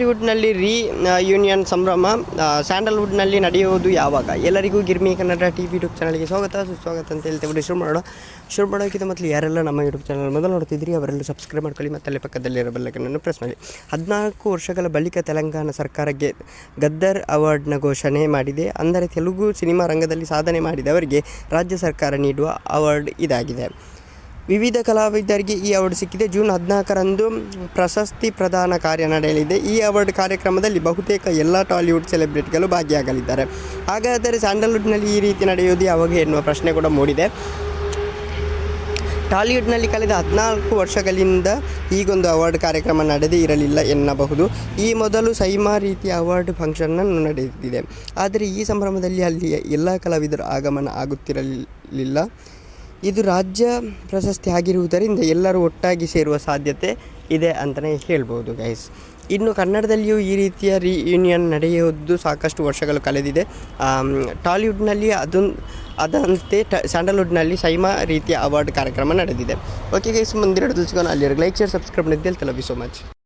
ಟಾಲಿವುಡ್ನಲ್ಲಿ ರೀ ಯೂನಿಯನ್ ಸಂಭ್ರಮ ಸ್ಯಾಂಡಲ್ವುಡ್ನಲ್ಲಿ ನಡೆಯುವುದು ಯಾವಾಗ? ಎಲ್ಲರಿಗೂ Girmi Kannada T V YouTube ಚಾನಲ್ಗೆ ಸ್ವಾಗತ, ಸುಸ್ವಾಗತ ಅಂತ ಹೇಳ್ತೇವೆ ಶುರು ಮಾಡೋಣ. ಶುರು ಮಾಡೋಕ್ಕಿಂತ ಮೊದಲು ಯಾರೆಲ್ಲ ನಮ್ಮ ಯೂಟ್ಯೂಬ್ ಚಾನಲ್ ಮೊದಲು ನೋಡ್ತಿದ್ರಿ ಅವರೆಲ್ಲ ಸಬ್ಸ್ಕ್ರೈಬ್ ಮಾಡ್ಕೊಳ್ಳಿ ಮತ್ತು ಅಲ್ಲಿ ಪಕ್ಕದಲ್ಲಿರೋ ಬೆಲ್ಲಕ್ಕನ್ನು ಪ್ರೆಸ್ ಮಾಡಿ. ಹದಿನಾಲ್ಕು ವರ್ಷಗಳ ಬಳಿಕ ತೆಲಂಗಾಣ ಸರ್ಕಾರಕ್ಕೆ ಗದ್ದರ್ ಅವಾರ್ಡ್ನ ಘೋಷಣೆ ಮಾಡಿದೆ. ಅಂದರೆ ತೆಲುಗು ಸಿನಿಮಾ ರಂಗದಲ್ಲಿ ಸಾಧನೆ ಮಾಡಿದವರಿಗೆ ರಾಜ್ಯ ಸರ್ಕಾರ ನೀಡುವ ಅವಾರ್ಡ್ ಇದಾಗಿದೆ. ವಿವಿಧ ಕಲಾವಿದರಿಗೆ ಈ ಅವಾರ್ಡ್ ಸಿಕ್ಕಿದೆ. ಜೂನ್ ಹದಿನಾಲ್ಕರಂದು ಪ್ರಶಸ್ತಿ ಪ್ರದಾನ ಕಾರ್ಯ ನಡೆಯಲಿದೆ. ಈ ಅವಾರ್ಡ್ ಕಾರ್ಯಕ್ರಮದಲ್ಲಿ ಬಹುತೇಕ ಎಲ್ಲ ಟಾಲಿವುಡ್ ಸೆಲೆಬ್ರಿಟಿಗಳು ಭಾಗಿಯಾಗಲಿದ್ದಾರೆ. ಹಾಗಾದರೆ ಸ್ಯಾಂಡಲ್ವುಡ್ನಲ್ಲಿ ಈ ರೀತಿ ನಡೆಯುವುದು ಯಾವಾಗ ಎನ್ನುವ ಪ್ರಶ್ನೆ ಕೂಡ ಮೂಡಿದೆ. ಟಾಲಿವುಡ್ನಲ್ಲಿ ಕಳೆದ ಹದಿನಾಲ್ಕು ವರ್ಷಗಳಿಂದ ಈಗೊಂದು ಅವಾರ್ಡ್ ಕಾರ್ಯಕ್ರಮ ನಡೆದೇ ಇರಲಿಲ್ಲ ಎನ್ನಬಹುದು. ಈ ಮೊದಲು ಸೈಮಾ ರೀತಿಯ ಅವಾರ್ಡ್ ಫಂಕ್ಷನ್ನನ್ನು ನಡೆದಿದೆ. ಆದರೆ ಈ ಸಂಭ್ರಮದಲ್ಲಿ ಅಲ್ಲಿ ಎಲ್ಲ ಕಲಾವಿದರು ಆಗಮನ ಆಗುತ್ತಿರಲಿಲ್ಲ. ಇದು ರಾಜ್ಯ ಪ್ರಶಸ್ತಿ ಆಗಿರುವುದರಿಂದ ಎಲ್ಲರೂ ಒಟ್ಟಾಗಿ ಸೇರುವ ಸಾಧ್ಯತೆ ಇದೆ ಅಂತಲೇ ಹೇಳ್ಬೋದು ಗೈಸ್ ಇನ್ನು ಕನ್ನಡದಲ್ಲಿಯೂ ಈ ರೀತಿಯ ರಿಯೂನಿಯನ್ ನಡೆಯುವುದು ಸಾಕಷ್ಟು ವರ್ಷಗಳು ಕಳೆದಿದೆ. ಟಾಲಿವುಡ್ನಲ್ಲಿ ಅದೊಂದು ಅದಂತೆ ಟ, ಸ್ಯಾಂಡಲ್ವುಡ್ನಲ್ಲಿ ಸೈಮಾ ರೀತಿಯ ಅವಾರ್ಡ್ ಕಾರ್ಯಕ್ರಮ ನಡೆದಿದೆ. ಓಕೆ ಗೈಸ್ ಮುಂದಿನ ಸಿಗೋಣ ಅಲ್ಲಿವರೆಗೆ. ಲೈಕ್ ಶೇರ್ ಸಬ್ಸ್ಕ್ರೈಬ್ ನಿದ್ದೆ ಲವ್ ಯು ಸೊ ಮಚ್